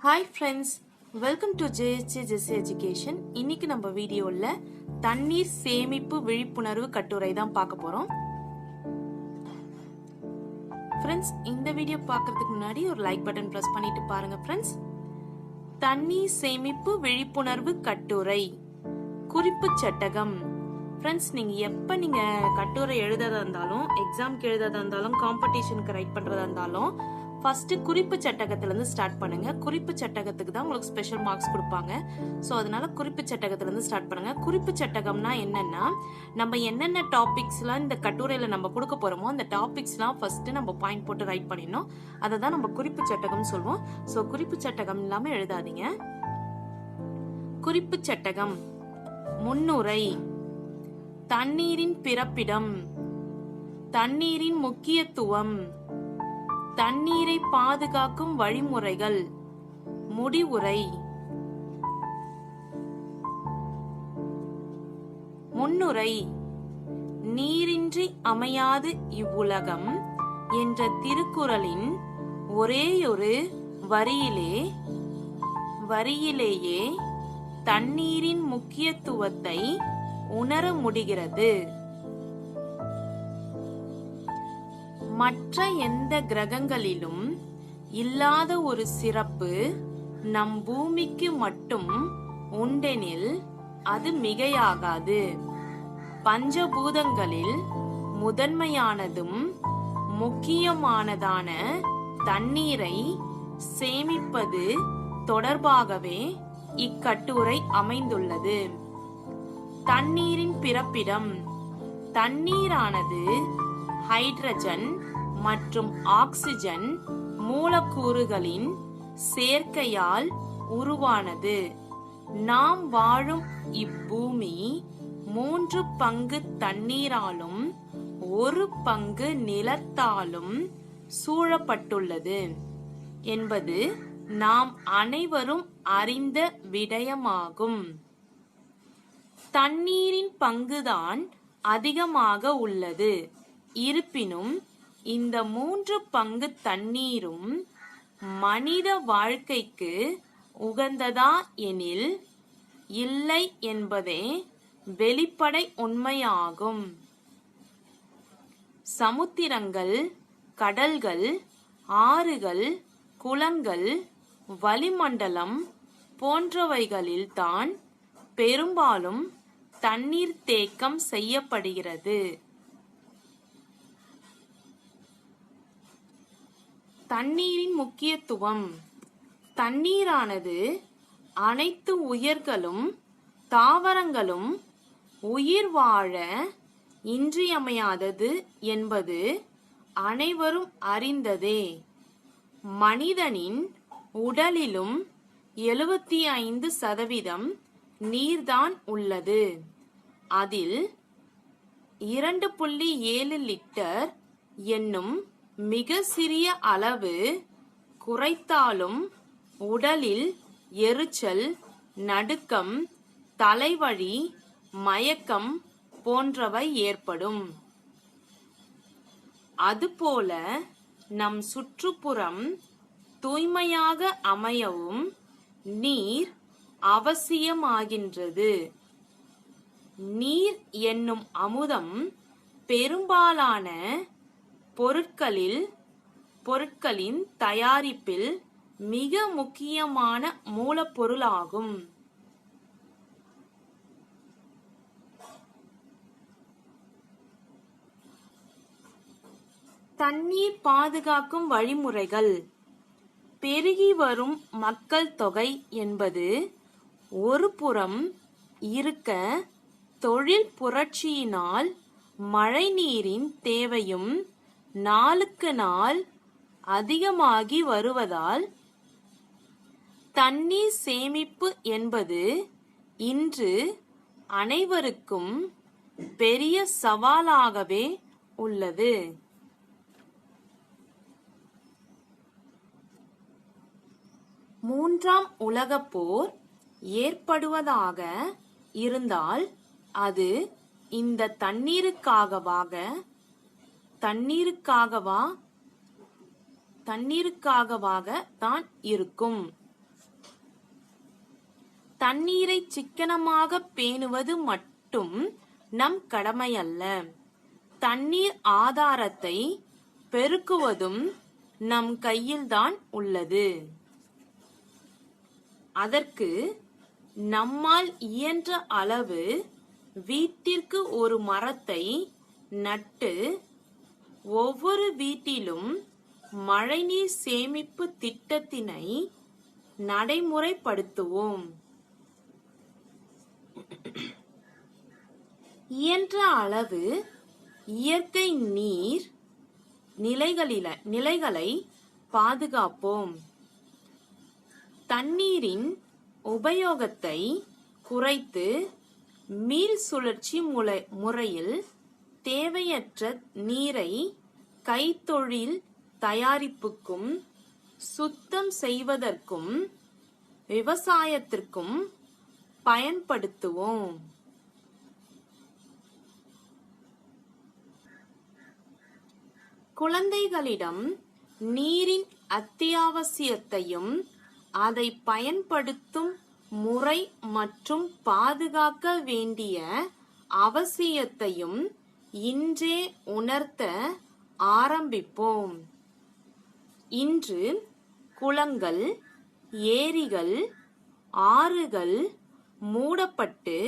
Hi friends welcome to JSJ Jessy education இன்னைக்கு நம்ம வீடியோவில் தண்ணீர் சேமிப்பு விழிப்புணர்வு கட்டுரை தான் பார்க்க போகிறோம் ஃப்ரெண்ட்ஸ் இந்த வீடியோ பார்க்கறதுக்கு முன்னாடி ஒரு லைக் பட்டன் ப்ரெஸ் பண்ணிட்டு பாருங்க ஃப்ரெண்ட்ஸ் தண்ணீர் சேமிப்பு விழிப்புணர்வு கட்டுரை குறிப்பு சட்டகம். ஃப்ரெண்ட்ஸ் நீங்கள் எப்போ நீங்கள் கட்டுரை எழுதுறதா இருந்தாலும் எக்ஸாம்க்கு எழுதுறதா இருந்தாலும் காம்படிஷனுக்கு ரைட் பண்ணுறதா இருந்தாலும் ஃபர்ஸ்ட் குறிப்பு சட்டகத்துலேருந்து ஸ்டார்ட் பண்ணுங்க. குறிப்பு சட்டகத்துக்கு தான் உங்களுக்கு ஸ்பெஷல் மார்க்ஸ் கொடுப்பாங்க. ஸோ அதனால குறிப்பு சட்டகத்துலேருந்து ஸ்டார்ட் பண்ணுங்க. குறிப்பு சட்டகம்னா என்னன்னா நம்ம என்னென்ன டாபிக்ஸ்லாம் இந்த கட்டுரையில நம்ம கொடுக்க போறோமோ அந்த டாபிக்ஸ்லாம் ஃபர்ஸ்ட் நம்ம பாயிண்ட் போட்டு ரைட் பண்ணிடணும். அதை தான் நம்ம குறிப்பு சட்டகம்னு சொல்லுவோம். ஸோ குறிப்பு சட்டகம் இல்லாமல் எழுதாதீங்க. குறிப்பு சட்டகம். முன்னுரை. தண்ணீரின் பிறப்பிடம். தண்ணீரின் முக்கியத்துவம். தண்ணீரை பாதுகாக்கும் வழிமுறைகள். முடிவுரை. முன்னுரை. நீரின்றி அமையாது இவ்வுலகம் என்ற திருக்குறளின் ஒரேயொரு வரியிலே வரியிலேயே தண்ணீரின் முக்கியத்துவத்தை உணர முடிகிறது. மற்ற எந்த கிரகங்களிலும் இல்லாத ஒரு சிறப்பு நம் பூமிக்கு மட்டும் உண்டெனில் அது மிகையாகாது. பஞ்சபூதங்களில் முதன்மையானதும் முக்கியமானதான தண்ணீரை சேமிப்பது தொடர்பாகவே இக்கட்டுரை அமைந்துள்ளது. தண்ணீரின் பிறப்பிடம் தண்ணீரானது ஹைட்ரஜன் மற்றும் ஆக்சிஜன் மூலக்கூறுகளின் சேர்க்கையால் உருவானது. நாம் வாழும் இப்பூமி மூன்று பங்கு தண்ணீராலும் ஒரு பங்கு நிலத்தாலும் சூழப்பட்டுள்ளது என்பது நாம் அனைவரும் அறிந்த விடயமாகும். தண்ணீரின் பங்குதான் அதிகமாக உள்ளது. இருப்பினும் இந்த மூன்று பங்கு தண்ணீரும் மனித வாழ்க்கைக்கு உகந்ததா எனில் இல்லை என்பதே வெளிப்படை உண்மையாகும். சமுத்திரங்கள் கடல்கள் ஆறுகள் குளங்கள் வளிமண்டலம் போன்றவைகளில்தான் பெரும்பாலும் தண்ணீர் தேக்கம் செய்யப்படுகிறது. தண்ணீரின் முக்கியத்துவம். தண்ணீரானது அனைத்து உயிர்களும் தாவரங்களும் உயிர் வாழ இன்றியமையாதது என்பது அனைவரும் அறிந்ததே. மனிதனின் உடலிலும் எழுபத்தி ஐந்து சதவீதம் நீர்தான் உள்ளது. அதில் இரண்டு புள்ளி ஏழு லிட்டர் என்னும் மிக சிறிய அளவு குறைத்தாலும் உடலில் எரிச்சல் நடுக்கம் தலைவலி மயக்கம் போன்றவை ஏற்படும். அதுபோல நம் சுற்றுப்புறம் தூய்மையாக அமையவும் நீர் அவசியமாகின்றது. நீர் என்னும் அமுதம் பெரும்பாலான பொருட்களில் பொருட்களின் தயாரிப்பில் மிக முக்கியமான மூலப்பொருளாகும். தண்ணீர் பாதுகாக்கும் வழிமுறைகள். பெருகி வரும் மக்கள் தொகை என்பது ஒரு புறம் இருக்க தொழில் புரட்சியினால் மழைநீரின் தேவையும் நாளுக்கு நாள் அதிகமாகி வருவதால் தண்ணீர் சேமிப்பு என்பது இன்று அனைவருக்கும் பெரிய சவாலாகவே உள்ளது. மூன்றாம் உலகப் போர் ஏற்படுவதாக இருந்தால் அது இந்த தண்ணீருக்காகவாக தண்ணீருக்காகவா? தண்ணீருக்காகவாக தான் இருக்கும். தண்ணீரை சிக்கனமாக பேணுவது மட்டும் நம் கடமையல்ல. தண்ணீர் ஆதாரத்தை பெருக்குவதும் நம் கையில்தான் உள்ளது. அதற்கு நம்மால் இயன்ற அளவு வீட்டிற்கு ஒரு மரத்தை நட்டு ஒவ்வொரு வீட்டிலும் மழைநீர் சேமிப்பு திட்டத்தினை நடைமுறைப்படுத்துவோம். இயன்ற அளவு இயற்கை நீர் நிலைகளில நிலைகளை பாதுகாப்போம். தண்ணீரின் உபயோகத்தை குறைத்து மீள் சுழற்சி முறையில் தேவையற்ற நீரை கைத்தொழில் தயாரிப்புக்கும் சுத்தம் செய்வதற்கும் விவசாயத்திற்கும் பயன்படுத்துவோம். குழந்தைகளிடம் நீரின் அத்தியாவசியத்தையும் அதை பயன்படுத்தும் முறை மற்றும் பாதுகாக்க வேண்டிய அவசியத்தையும் இன்றே உணர்த்த ஆரம்பிப்போம். இன்று குளங்கள் ஏரிகள் ஆறுகள் மூடப்பட்டு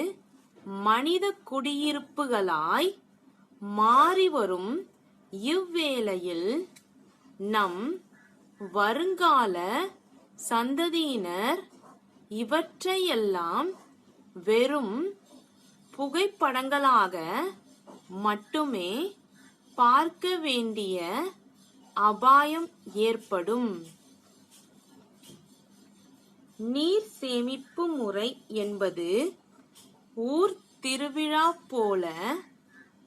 மனித குடியிருப்புகளாய் மாறிவரும் இவ்வேளையில் நம் வருங்கால சந்ததியினர் இவற்றையெல்லாம் வெறும் புகைப்படங்களாக மட்டுமே பார்க்க வேண்டிய அபாயம் ஏற்படும். நீர் சேமிப்பு முறை என்பது ஊர் திருவிழா போல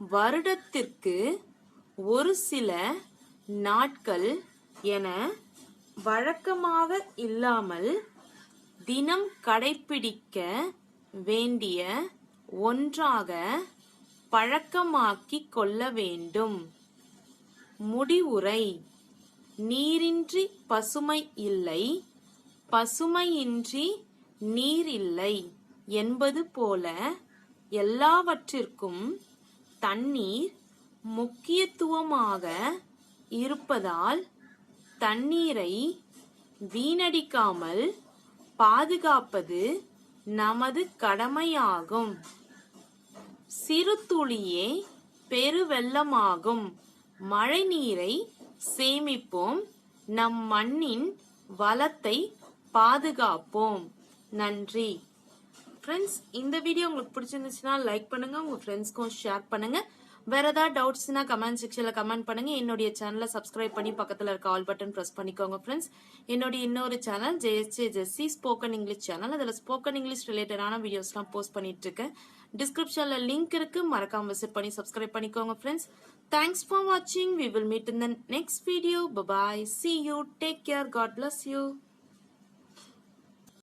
வருடத்திற்கு ஒரு சில நாட்கள் என வழக்கமாக இல்லாமல் தினம் கடைபிடிக்க வேண்டிய ஒன்றாக பழக்கமாக்கிக் கொள்ள வேண்டும். முடிவுரை. நீரின்றி பசுமை இல்லை பசுமையின்றி நீர் இல்லை என்பது போல எல்லாவற்றிற்கும் தண்ணீர் முக்கியத்துவமாக இருப்பதால் தண்ணீரை வீணடிக்காமல் பாதுகாப்பது நமது கடமையாகும். சிறு துளியே பெருவெள்ளமாகும். மழை நீரை சேமிப்போம். நம் மண்ணின் வளத்தை பாதுகாப்போம். நன்றி. ஃப்ரெண்ட்ஸ் இந்த வீடியோ உங்களுக்கு பிடிச்சிருந்துச்சுன்னா லைக் பண்ணுங்க. உங்க ஃப்ரெண்ட்ஸ்க்கும் ஷேர் பண்ணுங்க. வேற ஏதாவது டவுட்ஸ்னா கமெண்ட் செக்ஷன்ல கமெண்ட் பண்ணுங்க. என்னுடைய சேனலை சப்ஸ்கிரைப் பண்ணி பக்கத்துல இருக்க ஆல் பட்டன் பிரஸ் பண்ணிக்கோங்க ஃப்ரெண்ட்ஸ் என்னுடைய இன்னொரு channel JSJ Jessy spoken English channel அதில் ஸ்போக்கன் இங்கிலீஷ் ரிலேட்டடான வீடியோஸ்லாம் போஸ்ட் பண்ணிட்டு இருக்கேன். டிஸ்கிரிப்ஷன்ல லிங்க் இருக்கு. மறக்காம விசிட் பண்ணி சப்ஸ்கிரைப் பண்ணிக்கோங்க ஃப்ரெண்ட்ஸ் தேங்க்ஸ் ஃபார் வாட்சிங் we will meet in the next video bye bye see you take care God bless you